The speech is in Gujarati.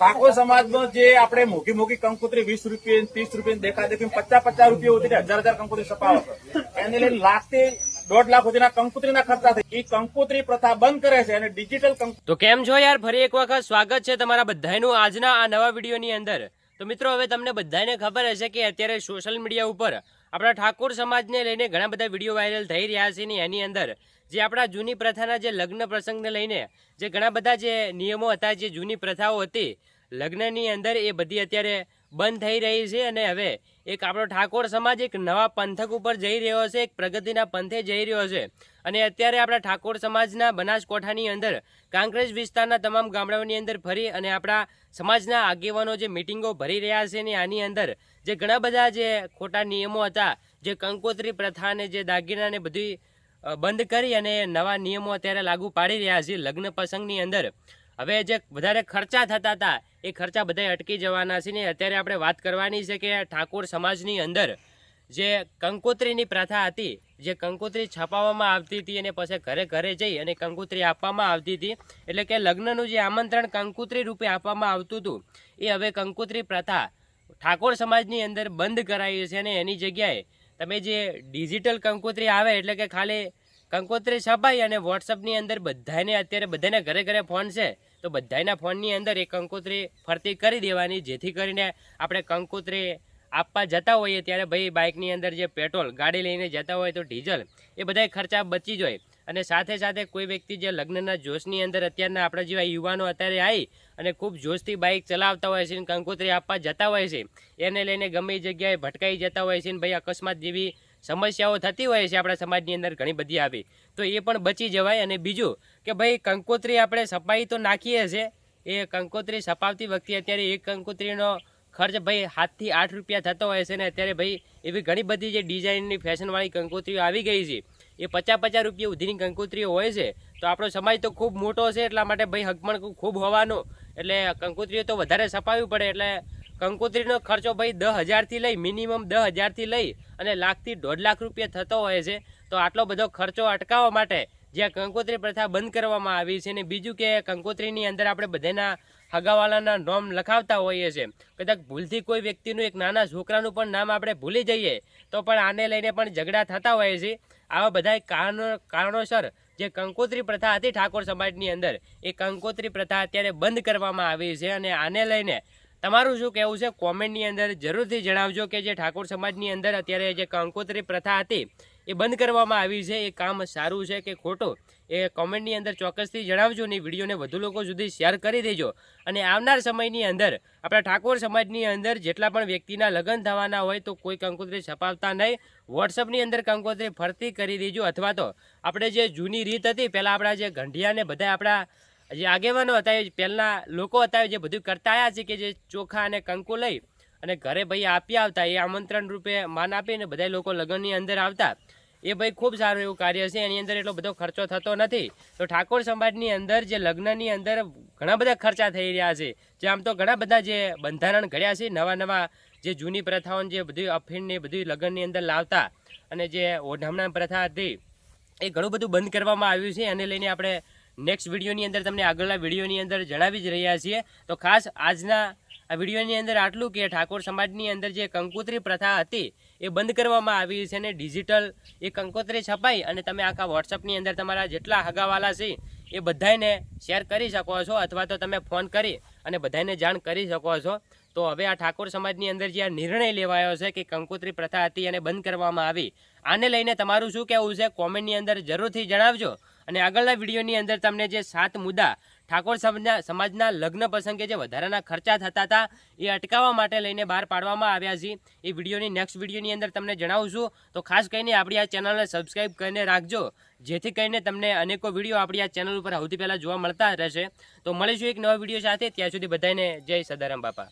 ઠાકોર સમાજનો જે આપણે મોઘી મોઘી કંકોત્રી વીસ રૂપિયા ત્રીસ રૂપિયા દેખા દેખી પચાસ પચાસ રૂપિયા સુધી હજાર હજાર કંકોત્રી છપાવો એને લઈને લાખથી દોઢ લાખ સુધીના કંકોત્રીના ખર્ચા થાય એ કંકોત્રી પ્રથા બંધ કરે છે અને ડિજિટલ તો કેમ છો યાર? ફરી એક વખત સ્વાગત છે તમારા બધાનું આજના આ નવા વિડીયોની અંદર. તો મિત્રો, હવે તમને બધાને ખબર હશે કે અત્યારે સોશિયલ મીડિયા ઉપર આપણા ઠાકોર સમાજને લઈને ઘણા બધા વીડિયો વાયરલ થઈ રહ્યા છે ને એની અંદર. જે આપણા જૂની પ્રથાના જે લગ્ન પ્રસંગને લઈને જે ઘણા બધા જે નિયમો હતા, જે જૂની પ્રથાઓ હતી, લગ્નની અંદર એ બધી અત્યારે બંધ થઈ રહી છે અને હવે એક આપણો ઠાકોર સમાજ એક નવા પંથક ઉપર જઈ રહ્યો છે, એક પ્રગતિના પંથે જઈ રહ્યો છે. અને અત્યારે આપણા ઠાકોર સમાજના બનાસકોઠાની અંદર, કાંકરેજ વિસ્તારના તમામ ગામડાઓની અંદર ફરી અને આપણા સમાજના આગેવાનો જે મિટિંગો ભરી રહ્યા છે ને આની અંદર, જે ઘણા બધા જે ખોટા નિયમો હતા, જે કંકોત્રી પ્રથાને જે દાગીનાને બધી બંધ કરી અને નવા નિયમો અત્યારે લાગુ પાડી રહ્યા છે. લગ્ન પ્રસંગની અંદર હવે જે વધારે ખર્ચા થતા હતા, એ ખર્ચા બધા અટકી જવાના છે ને અત્યારે આપણે વાત કરવાની છે કે ઠાકોર સમાજની અંદર જે કંકોત્રીની પ્રથા હતી, જે કંકોત્રી છપાવવામાં આવતી હતી અને પછી ઘરે ઘરે જઈ અને કંકોત્રી આપવામાં આવતી હતી, એટલે કે લગ્નનું જે આમંત્રણ કંકોત્રી રૂપે આપવામાં આવતું હતું, એ હવે કંકોત્રી પ્રથા ઠાકોર સમાજની અંદર બંધ કરાઈ છે અને એની જગ્યાએ તમે જે ડિજિટલ કંકોત્રી આવે એટલે કે ખાલી કંકોત્રી છપાઈ અને વોટ્સઅપની અંદર બધાને અત્યારે બધાને ઘરે ઘરે ફોન છે, તો બધાના ફોનની અંદર એ કંકોત્રી ફરતી કરી દેવાની, જેથી કરીને આપણે કંકોત્રી આપવા જતા હોઈએ ત્યારે ભાઈ બાઇકની અંદર જે પેટ્રોલ ગાડી લઈને જતા હોય તો ડીઝલ, એ બધા ખર્ચા બચી જાય. અને સાથે સાથે કોઈ વ્યક્તિ જે લગ્નના જોશની અંદર અત્યારના આપણા જેવા યુવાનો અત્યારે આવી અને ખૂબ જોશથી બાઇક ચલાવતા હોય છે કંકોત્રી આપવા જતા હોય છે, એને લઈને ગમે જગ્યાએ ભટકાઈ જતા હોય છે ભાઈ અકસ્માત જેવી સમસ્યાઓ થતી હોય છે આપણા સમાજની અંદર ઘણી બધી આવી. તો એ પણ બચી જવાય. અને બીજું કે ભાઈ કંકોત્રી આપણે સપાઈ તો નાખીએ છે, એ કંકોત્રી સપાવતી વખતે અત્યારે એક કંકોત્રીનો ખર્ચ ભાઈ સાતથી આઠ રૂપિયા થતો હોય છે ને અત્યારે ભાઈ એવી ઘણી બધી જે ડિઝાઇનની ફેશનવાળી કંકોત્રીઓ આવી ગઈ છે. એ પચાસ પચાસ રૂપિયા સુધીની કંકોત્રીઓ હોય છે, તો આપણો સમાજ તો ખૂબ મોટો છે, એટલા માટે ભાઈ હકમણ ખૂબ હોવાનું. એટલે કંકોત્રીઓ તો વધારે સપાવવી પડે, એટલે કંકોત્રીનો ખર્ચો ભાઈ દસ હજારથી લઈ મિનિમમ દસ હજારથી લઈ અને લાખથી દોઢ લાખ રૂપિયા થતો હોય છે. તો આટલો બધો ખર્ચો અટકાવવા માટે જે આ કંકોત્રી પ્રથા બંધ કરવામાં આવી છે અને બીજું કે કંકોત્રીની અંદર આપણે બધાના હગાવાલાના નામ લખાવતા હોઈએ છીએ. કદાચ ભૂલથી કોઈ વ્યક્તિનું એક નાના છોકરાનું પણ નામ આપણે ભૂલી જઈએ, તો પણ આને લઈને પણ ઝઘડા થતા હોય છે. આવા બધા કારણો, કારણોસર જે કંકોત્રી પ્રથા હતી ઠાકોર સમાજની અંદર, એ કંકોત્રી પ્રથા અત્યારે બંધ કરવામાં આવી છે અને આને લઈને તમારું શું કહેવું છે? કોમેન્ટની અંદર જરૂરથી જણાવજો કે જે ઠાકોર સમાજની અંદર અત્યારે જે કંકોત્રી પ્રથા હતી એ બંધ કરવામાં આવ્યું છે. એ કામ સારું છે કે ખોટું? એ કોમેન્ટની અંદર ચોક્કસથી જણાવજો અને વિડીયોને વધુ લોકો સુધી શેર કરી દેજો. અને આવનાર સમયની અંદર, આપણા ઠાકોર સમાજની અંદર જેટલા પણ વ્યક્તિના લગ્ન થવાના હોય તો કોઈ કંકોત્રી છપાવતા નહીં. વોટ્સઅપની અંદર કંકોત્રી ફરતી કરી દેજો. અથવા તો આપણે જે જૂની રીત હતી, પહેલાં આપણા જે ગંઢિયા ને બધા આપણા જે આગેવાનો હતા, એ પહેલાં લોકો હતા જે બધું કરતા આવ્યા છે કે જે ચોખા અને કંકુ લઈ અને ઘરે ભાઈ આપી આવતા, એ આમંત્રણ રૂપે માન આપીને બધા લોકો લગ્નની અંદર આવતા. એ ભાઈ ખૂબ સારું એવું કાર્ય છે, એની અંદર એટલો બધો ખર્ચો થતો નથી. તો ઠાકોર સમાજની અંદર જે લગ્નની અંદર ઘણા બધા ખર્ચા થઈ રહ્યા છે. જે આમ તો ઘણા બધા જે બંધારણ ઘડ્યા છે, નવા નવા જે જૂની પ્રથાઓને જે બધી અફીણની બધી લગ્નની અંદર લાવતા અને જે ઓઢામણા પ્રથા હતી, એ ઘણું બધું બંધ કરવામાં આવ્યું છે. એને લઈને આપણે નેક્સ્ટ વિડીયોની અંદર તમને આગળના વિડીયોની અંદર જણાવી જ રહ્યા છીએ. તો ખાસ આજના આ વિડીયોની અંદર આટલું કે ઠાકોર સમાજની અંદર જે કંકોત્રી પ્રથા હતી એ બંધ કરવામાં આવી છે અને ડિજિટલ એ કંકોત્રી છપાઈ અને તમે આખા વોટ્સઅપની અંદર તમારા જેટલા હગાવાલા છે એ બધાને શેર કરી શકો છો અથવા તો તમે ફોન કરી અને બધાને જાણ કરી શકો છો. તો હવે આ ઠાકોર સમાજની અંદર જે આ નિર્ણય લેવાયો છે કે કંકોત્રી પ્રથા હતી અને બંધ કરવામાં આવી. આને લઈને તમારું શું કહેવું છે? કોમેન્ટની અંદર જરૂરથી જણાવજો. અને આગળના વિડીયોની અંદર તમને જે સાત મુદ્દા ઠાકોર સમાજના લગ્ન પ્રસંગે જે વધારાના ખર્ચા થતા હતા, એ અટકાવવા માટે લઈને બહાર પાડવામાં આવ્યા છે. એ વિડીયોની નેક્સ્ટ વિડીયોની અંદર તમને જણાવું છું. તો ખાસ કરીને આપણી આ ચેનલને સબસ્ક્રાઈબ કરીને રાખજો. જેથી કરીને તમને અનેકો વીડિયો આપણી આ ચેનલ ઉપર સૌથી પહેલાં જોવા મળતા રહેશે. તો મળીશું એક નવા વીડિયો સાથે. ત્યાં સુધી બધાને જય સદારામ બાપા.